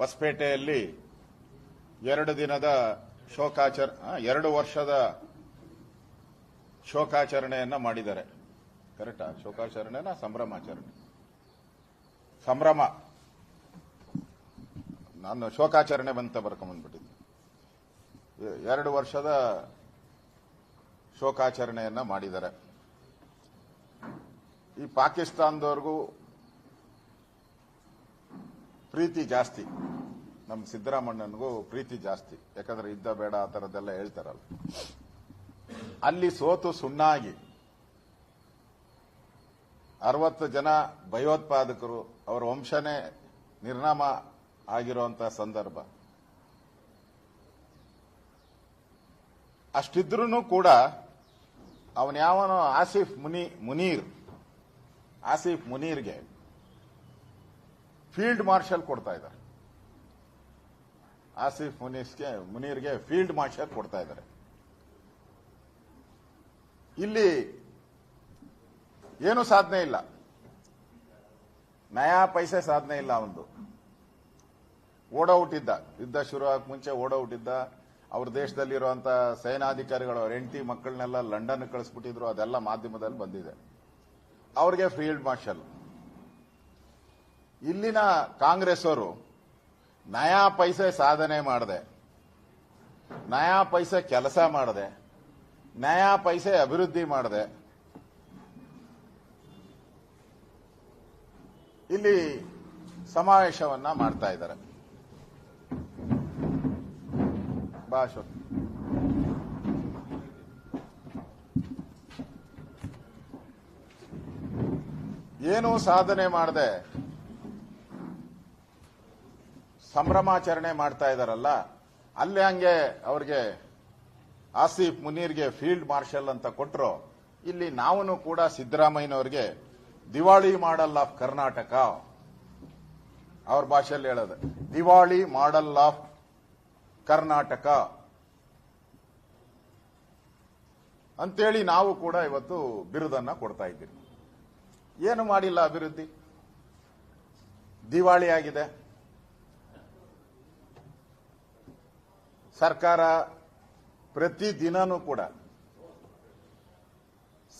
ಹೊಸಪೇಟೆಯಲ್ಲಿ ಎರಡು ದಿನದ ಶೋಕಾಚರ ಎರಡು ವರ್ಷದ ಶೋಕಾಚರಣೆಯನ್ನ ಮಾಡಿದ್ದಾರೆ. ಕರೆಕ್ಟಾ? ಶೋಕಾಚರಣೆನ ಸಂಭ್ರಮಾಚರಣೆ. ಸಂಭ್ರಮ. ನಾನು ಶೋಕಾಚರಣೆ ಬಂತ ಬರ್ಕೊಂಬಂದ್ಬಿಟ್ಟಿದ್ದೆ ಎರಡು ವರ್ಷದ ಶೋಕಾಚರಣೆಯನ್ನ ಮಾಡಿದ್ದಾರೆ. ಈ ಪಾಕಿಸ್ತಾನದವ್ರಿಗೂ ಪ್ರೀತಿ ಜಾಸ್ತಿ. ನಮ್ಮ ಸಿದ್ದರಾಮಣ್ಣನಿಗೂ ಪ್ರೀತಿ ಜಾಸ್ತಿ. ಯಾಕಂದ್ರೆ ಇದ್ದ ಬೇಡ ಆ ಥರದ್ದೆಲ್ಲ ಹೇಳ್ತಾರಲ್ಲ. ಅಲ್ಲಿ ಸೋತು ಸುಣ್ಣಾಗಿ ಅರವತ್ತು ಜನ ಭಯೋತ್ಪಾದಕರು ಅವರ ವಂಶನೇ ನಿರ್ನಾಮ ಆಗಿರುವಂತಹ ಸಂದರ್ಭ. ಅಷ್ಟಿದ್ರೂ ಕೂಡ ಅವನ್ಯಾವನೋ ಆಸಿಫ್ ಮುನಿ ಮುನೀರ್, ಆಸಿಫ್ ಮುನೀರ್ಗೆ ಫೀಲ್ಡ್ ಮಾರ್ಷಲ್ ಕೊಡ್ತಾ ಇದ್ದಾರೆ. ಆಸಿಫ್ ಮುನೀಸ್ಗೆ ಮುನೀರ್ಗೆ ಫೀಲ್ಡ್ ಮಾರ್ಷಲ್ ಕೊಡ್ತಾ ಇದ್ದಾರೆ. ಇಲ್ಲಿ ಏನು ಸಾಧನೆ ಇಲ್ಲ. ನಯಾ ಪೈಸೆ ಸಾಧನೆ ಇಲ್ಲ ಅವನದು. ಓಡೌಟಿದ್ದ ಯುದ್ಧ ಶುರು ಮುಂಚೆ ಓಡೌಟಿದ್ದ ಅವ್ರ ದೇಶದಲ್ಲಿರುವಂತ ಸೇನಾಧಿಕಾರಿಗಳು, ಅವ್ರ ಹೆಂಡತಿ ಮಕ್ಕಳನ್ನೆಲ್ಲ ಲಂಡನ್ ಕಳಿಸ್ಬಿಟ್ಟಿದ್ರು. ಅದೆಲ್ಲ ಮಾಧ್ಯಮದಲ್ಲಿ ಬಂದಿದೆ. ಅವ್ರಿಗೆ ಫೀಲ್ಡ್ ಮಾರ್ಷಲ್ ಇಲ್ಲಿನ ಕಾಂಗ್ರೆಸ್ ಅವರು ನಯಾ ಪೈಸೆ ಸಾಧನೆ ಮಾಡಿದೆ. ನಯಾ ಪೈಸೆ ಕೆಲಸ ಮಾಡಿದೆ. ನಯಾ ಪೈಸೆ ಅಭಿವೃದ್ಧಿ ಮಾಡಿದೆ. ಇಲ್ಲಿ ಸಮಾವೇಶವನ್ನ ಮಾಡ್ತಾ ಇದ್ದಾರೆ. ಬಾ ಏನು ಸಾಧನೆ ಮಾಡದೆ. ಸಂಭ್ರಮಾಚರಣೆ ಮಾಡ್ತಾ ಇದಾರಲ್ಲ, ಅಲ್ಲಿ ಹಂಗೆ ಅವ್ರಿಗೆ ಆಸಿಫ್ ಮುನೀರ್ಗೆ ಫೀಲ್ಡ್ ಮಾರ್ಷಲ್ ಅಂತ ಕೊಟ್ಟರು ಇಲ್ಲಿ ನಾವು ಕೂಡ ಸಿದ್ದರಾಮಯ್ಯನವ್ರಿಗೆ ದಿವಾಳಿ ಮಾಡಲ್ ಆಫ್ ಕರ್ನಾಟಕ ಅವ್ರ ಭಾಷೆಯಲ್ಲಿ ಹೇಳೋದು. ದಿವಾಳಿ ಮಾಡಲ್ ಆಫ್ ಕರ್ನಾಟಕ. ಅಂತೇಳಿ ನಾವು ಕೂಡ ಇವತ್ತು ಬಿರುದನ್ನ ಕೊಡ್ತಾ ಇದ್ದೀವಿ. ಏನು ಮಾಡಿಲ್ಲ ಅಭಿವೃದ್ಧಿ? ದಿವಾಳಿ ಆಗಿದೆ. ಸರ್ಕಾರ ಪ್ರತಿ ದಿನನೂ ಕೂಡ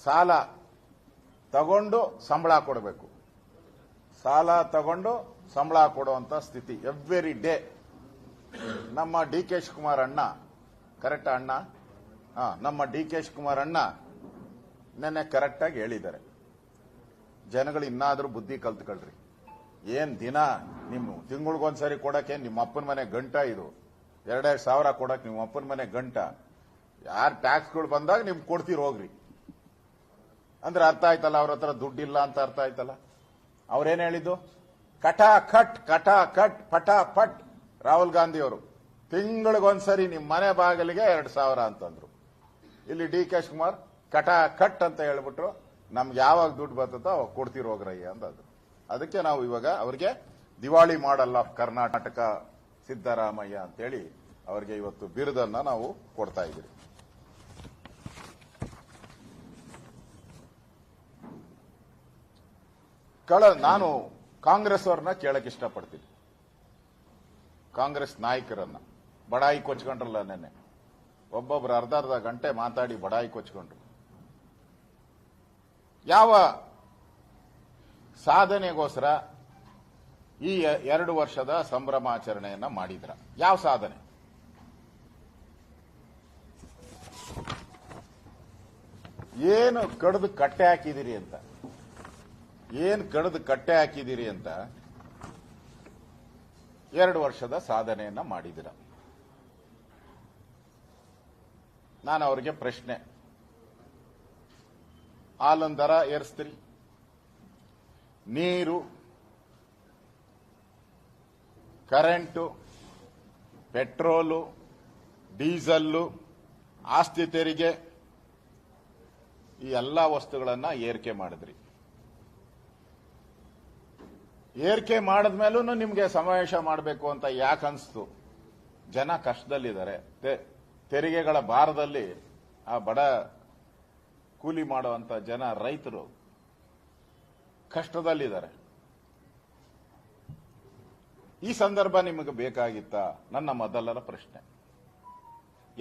ಸಾಲ ತಗೊಂಡು ಸಂಬಳ ಕೊಡಬೇಕು. ಸಾಲ ತಗೊಂಡು ಸಂಬಳ ಕೊಡುವಂತ ಸ್ಥಿತಿ ಎವ್ರಿ ಡೇ ನಮ್ಮ ಡಿ ಕೆ ಶಿವಕುಮಾರ್ ಅಣ್ಣ ಕರೆಕ್ಟ್ ಅಣ್ಣ? ನಮ್ಮ ಡಿ ಕೆ ಶಿವಕುಮಾರ್ ಅಣ್ಣ ನೆನ್ನೆ ಕರೆಕ್ಟಾಗಿ ಹೇಳಿದ್ದಾರೆ. ಜನಗಳು ಇನ್ನಾದರೂ ಬುದ್ಧಿ ಕಲ್ತ್ಕೊಳ್ರಿ. ಏನ್ ದಿನ ನಿಮ್ಮ ತಿಂಗಳಿಗೊಂದ್ಸರಿ ಕೊಡಕ್ಕೆ ನಿಮ್ಮ ಅಪ್ಪನ ಮನೆ ಗಂಟ ಇದು. ಎರಡೆರಡು ಸಾವಿರ ಕೊಡಕ್ಕೆ ನಿಮ್ಮ ಅಪ್ಪನ ಮನೆ ಗಂಟ. ಯಾರು ಟ್ಯಾಕ್ಸ್ಗಳು ಬಂದಾಗ ನಿಮ್ಗೆ ಕೊಡ್ತೀರಿ ಹೋಗ್ರಿ. ಅಂದ್ರೆ ಅರ್ಥ ಆಯ್ತಲ್ಲ, ಅವ್ರ ಹತ್ರ ದುಡ್ಡಿಲ್ಲ ಅಂತ ಅರ್ಥ ಆಯ್ತಲ್ಲ? ಅವ್ರೇನು ಹೇಳಿದ್ದು? ಕಟ ಕಟ್ ಕಟ ಕಟ್ ಪಟ ಪಟ್ ರಾಹುಲ್ ಗಾಂಧಿ ಅವರು, ತಿಂಗಳಿಗೊಂದ್ಸರಿ ನಿಮ್ಮ ಮನೆ ಬಾಗಿಲಿಗೆ ಎರಡು ಸಾವಿರ ಅಂತಂದ್ರು. ಇಲ್ಲಿ ಡಿ ಕೆ ಶಿವಕುಮಾರ್ ಕಟ ಕಟ್ ಅಂತ ಹೇಳ್ಬಿಟ್ರು, ನಮ್ಗೆ ಯಾವಾಗ ದುಡ್ಡು ಬರ್ತದೋ ಅವಾಗ ಕೊಡ್ತಿರೋಗ್ರಯ್ಯ ಅಂತಂದ್ರು ಅದಕ್ಕೆ ನಾವು ಇವಾಗ ಅವ್ರಿಗೆ ದಿವಾಳಿ ಮಾಡಲ್ ಆಫ್ ಕರ್ನಾಟಕ ಸಿದ್ದರಾಮಯ್ಯ ಅಂತೇಳಿ ಅವರಿಗೆ ಇವತ್ತು ಬಿರುದನ್ನ ನಾವು ಕೊಡ್ತಾ ಇದ್ದೀವಿ ಕಳ, ನಾನು ಕಾಂಗ್ರೆಸ್ ಅವ್ರನ್ನ ಕೇಳಕ್ ಇಷ್ಟಪಡ್ತೀನಿ. ಕಾಂಗ್ರೆಸ್ ನಾಯಕರನ್ನ. ಬಡಾಯಿ ಕೊಚ್ಕೊಂಡ್ರಲ್ಲ ನೆನ್ನೆ. ಒಬ್ಬೊಬ್ರು ಅರ್ಧ ಅರ್ಧ ಗಂಟೆ ಮಾತಾಡಿ ಬಡಾಯಿ ಕೊಚ್ಕೊಂಡ್ರು. ಯಾವ ಸಾಧನೆಗೋಸ್ಕರ ಈ ಎರಡು ವರ್ಷದ ಸಂಭ್ರಮಾಚರಣೆಯನ್ನ ಮಾಡಿದ್ರ. ಯಾವ ಸಾಧನೆ? ಏನು ಕಡ್ದು ಕಟ್ಟೆ ಹಾಕಿದಿರಿ ಅಂತ? ಏನು ಕಡ್ದು ಕಟ್ಟೆ ಹಾಕಿದಿರಿ ಅಂತ? ಎರಡು ವರ್ಷದ ಸಾಧನೆಯನ್ನ ಮಾಡಿದಿರ. ನಾನು ಅವರಿಗೆ ಪ್ರಶ್ನೆ. ಆಲಂದರ ದರ ಏರಿಸ್ತೀರಿ, ನೀರು ಕರೆಂಟು, ಪೆಟ್ರೋಲು, ಡೀಸಲ್ಲು, ಆಸ್ತಿ ತೆರಿಗೆ, ಈ ಎಲ್ಲ ವಸ್ತುಗಳನ್ನ ಏರಿಕೆ ಮಾಡಿದ್ರಿ. ಏರಿಕೆ ಮಾಡಿದ್ಮೇಲೂ ನಿಮಗೆ ಸಮಾವೇಶ ಮಾಡಬೇಕು ಅಂತ ಯಾಕೆ ಅನಿಸ್ತು? ಜನ ಕಷ್ಟದಲ್ಲಿದ್ದಾರೆ. ತೆರಿಗೆಗಳ ಭಾರದಲ್ಲಿ ಆ ಬಡ ಕೂಲಿ ಮಾಡುವಂತ ಜನ ರೈತರು ಕಷ್ಟದಲ್ಲಿದ್ದಾರೆ. ಈ ಸಂದರ್ಭ ನಿಮಗೆ ಬೇಕಾಗಿತ್ತಾ ನನ್ನ ಮೊದಲರ ಪ್ರಶ್ನೆ.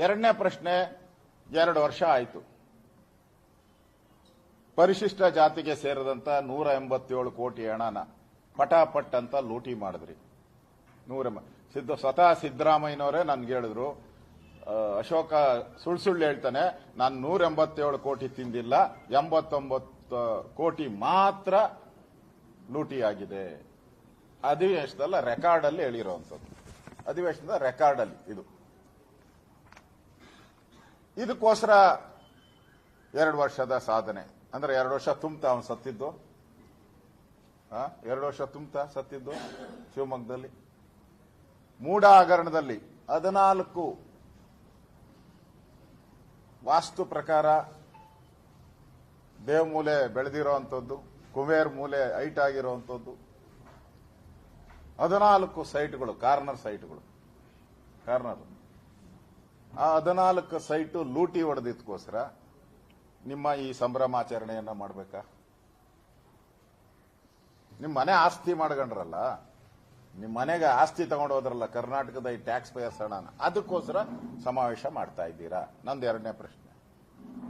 ಎರಡನೇ ಪ್ರಶ್ನೆ, ಎರಡು ವರ್ಷ ಆಯಿತು. ಪರಿಶಿಷ್ಟ ಜಾತಿಗೆ ಸೇರಿದಂತ ನೂರ ಎಂಬತ್ತೇಳು ಕೋಟಿ ಹಣನ ಪಟಾಪಟ್ ಅಂತ ಲೂಟಿ ಮಾಡಿದ್ರಿ. ನೂರ ಸಿದ್ದ ಸ್ವತಃ ಸಿದ್ದರಾಮಯ್ಯನವರೇ ನನ್ಗೆ ಹೇಳಿದ್ರು. ಅಶೋಕ ಸುಳ್ಳು ಸುಳ್ಳು ಹೇಳ್ತಾನೆ, ನಾನು ನೂರ ಎಂಬತ್ತೇಳು ಕೋಟಿ ತಿಂದಿಲ್ಲ, ಎಂಬತ್ತೊಂಬತ್ತು ಕೋಟಿ ಮಾತ್ರ ಲೂಟಿ ಆಗಿದೆ ಅಧಿವೇಶನದಲ್ಲ ರೆಕಾರ್ಡ್ ಅಲ್ಲಿ ಹೇಳಿರುವಂತದ್ದು ಅಧಿವೇಶನದ ರೆಕಾರ್ಡ್ ಅಲ್ಲಿ ಇದು. ಇದಕ್ಕೋಸ್ಕರ ಎರಡು ವರ್ಷದ ಸಾಧನೆ. ಅಂದ್ರೆ ಎರಡು ವರ್ಷ ತುಂಬ್ತಾ ಅವನು ಸತ್ತಿದ್ದು? ಎರಡು ವರ್ಷ ತುಂಬ್ತಾ ಸತ್ತಿದ್ದು ಶಿವಮೊಗ್ಗದಲ್ಲಿ. ಮೂಡ ಹಗರಣದಲ್ಲಿ ಹದಿನಾಲ್ಕು ವಾಸ್ತು ಪ್ರಕಾರ ದೇವ ಮೂಲೆ ಬೆಳೆದಿರುವಂಥದ್ದು ಕುಬೇರ್ ಮೂಲೆ ಹೈಟ್ ಆಗಿರುವಂಥದ್ದು ಹದಿನಾಲ್ಕು ಸೈಟ್ಗಳು, ಕಾರ್ನರ್ ಸೈಟ್ಗಳು. ಕಾರ್ನರ್. ಆ ಹದಿನಾಲ್ಕು ಸೈಟು ಲೂಟಿ ಹೊಡೆದಿದ್ದಕ್ಕೋಸ್ಕರ ನಿಮ್ಮ ಈ ಸಂಭ್ರಮಾಚರಣೆಯನ್ನ ಮಾಡಬೇಕಾ? ನಿಮ್ಮ ಮನೆ ಆಸ್ತಿ ಮಾಡ್ಕೊಂಡ್ರಲ್ಲ ನಿಮ್ಮ ಮನೆಗೆ ಆಸ್ತಿ ತಗೊಂಡು ಹೋದ್ರಲ್ಲ ಕರ್ನಾಟಕದ ಈ ಟ್ಯಾಕ್ಸ್ ಪೇಯರ್ಸ್ ಹಣನ, ಅದಕ್ಕೋಸ್ಕರ ಸಮಾವೇಶ ಮಾಡ್ತಾ ಇದ್ದೀರಾ? ನಂದು ಎರಡನೇ ಪ್ರಶ್ನೆ.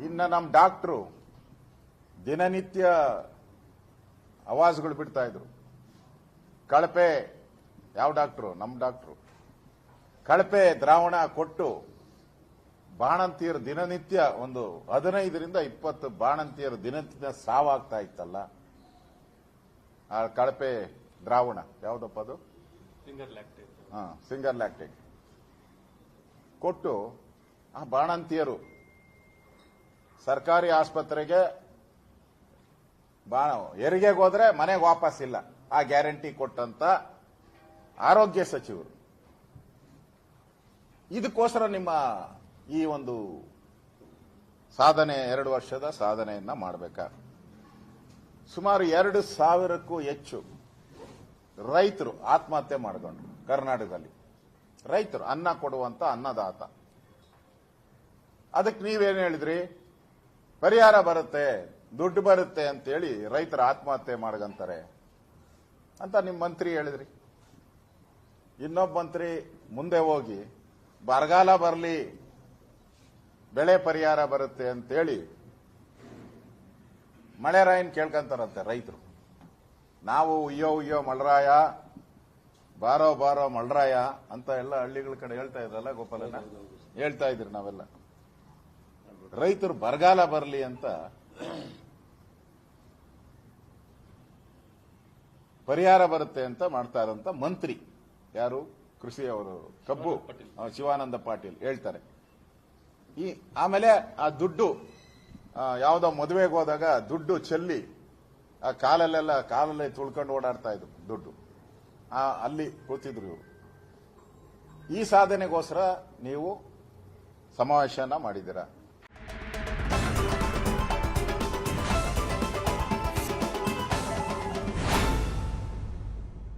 ಇನ್ನು ನಮ್ಮ ಡಾಕ್ಟ್ರು ದಿನನಿತ್ಯ ಅವಾಜ್ಗಳು ಬಿಡ್ತಾ ಇದ್ರು. ಕಳಪೆ ಯಾವ ಡಾಕ್ಟ್ರು? ನಮ್ಮ ಡಾಕ್ಟ್ರು. ಕಳಪೆ ದ್ರಾವಣ ಕೊಟ್ಟು ಬಾಣಂತಿಯರು ದಿನನಿತ್ಯ ಒಂದು ಹದಿನೈದರಿಂದ ಇಪ್ಪತ್ತು ಬಾಣಂತಿಯರು ದಿನನಿತ್ಯ ಸಾವಾಗ್ತಾ ಇತ್ತಲ್ಲ? ಆ ಕಳಪೆ ದ್ರಾವಣ ಯಾವ್ದಪ್ಪ ಅದು? Ringer lactate. ಹಾ ಸಿಂಗರ್ ಲ್ಯಾಕ್ಟಿಕ್ ಕೊಟ್ಟು ಆ ಬಾಣಂತಿಯರು ಸರ್ಕಾರಿ ಆಸ್ಪತ್ರೆಗೆ ಬಾಣ ಹೆರಿಗೆಗೆ ಹೋದ್ರೆ ಮನೆಗೆ ವಾಪಸ್ ಇಲ್ಲ ಆ ಗ್ಯಾರಂಟಿ ಕೊಟ್ಟಂತ ಆರೋಗ್ಯ ಸಚಿವರು. ಇದಕ್ಕೋಸ್ಕರ ನಿಮ್ಮ ಈ ಒಂದು ಸಾಧನೆ, ಎರಡು ವರ್ಷದ ಸಾಧನೆಯನ್ನ ಮಾಡಬೇಕಾ? ಸುಮಾರು ಎರಡು ಸಾವಿರಕ್ಕೂ ಹೆಚ್ಚು ರೈತರು ಆತ್ಮಹತ್ಯೆ ಮಾಡಿಕೊಂಡ್ರು ಕರ್ನಾಟಕದಲ್ಲಿ. ರೈತರು ಅನ್ನ ಕೊಡುವಂತ ಅನ್ನದಾತ. ಅದಕ್ಕೆ ನೀವೇನು ಹೇಳಿದ್ರಿ? ಪರಿಹಾರ ಬರುತ್ತೆ, ದುಡ್ಡು ಬರುತ್ತೆ ಅಂತೇಳಿ ರೈತರು ಆತ್ಮಹತ್ಯೆ ಮಾಡ್ಕಂತಾರೆ ಅಂತ ನಿಮ್ಮ ಮಂತ್ರಿ ಹೇಳಿದ್ರಿ. ಇನ್ನೊಬ್ಬ ಮಂತ್ರಿ ಮುಂದೆ ಹೋಗಿ, ಬರಗಾಲ ಬರಲಿ, ಬೆಳೆ ಪರಿಹಾರ ಬರುತ್ತೆ ಅಂತೇಳಿ ಮಳೆ ರಾಯನ್ ಕೇಳ್ಕೊಂತಾರಂತೆ ರೈತರು. ನಾವು ಉಯ್ಯೋ ಉಯ್ಯೋ ಮಳರಾಯ ಬಾರೋ ಬಾರೋ ಮಳರಾಯ ಅಂತ ಎಲ್ಲ ಹಳ್ಳಿಗಳ ಕಡೆ ಹೇಳ್ತಾ ಇದ್ರಲ್ಲ ಗೋಪಾಲನ ಹೇಳ್ತಾ ಇದ್ರಿ ನಾವೆಲ್ಲ. ರೈತರು ಬರಗಾಲ ಬರಲಿ ಅಂತ ಪರಿಹಾರ ಬರುತ್ತೆ ಅಂತ ಮಾಡ್ತಾ ಮಂತ್ರಿ. ಯಾರು? ಕೃಷಿ ಅವರು ಕಬ್ಬು. ಶಿವಾನಂದ ಪಾಟೀಲ್. ಹೇಳ್ತಾರೆ. ಈ ಆಮೇಲೆ ಆ ದುಡ್ಡು ಯಾವುದೋ ಯಾವ್ದೋ ಮದುವೆಗೆ ಹೋದಾಗ ದುಡ್ಡು ಚೆಲ್ಲಿ ಆ ಕಾಲಲ್ಲೆಲ್ಲ ಕಾಲಲ್ಲೇ ತುಳ್ಕೊಂಡು ಓಡಾಡ್ತಾ ಇದ್ರು ದುಡ್ಡು. ಆ ಅಲ್ಲಿ ಕೂತಿದ್ರು ಇವರು. ಈ ಸಾಧನೆಗೋಸ್ಕರ ನೀವು ಸಮಾವೇಶನ ಮಾಡಿದ್ದೀರಾ?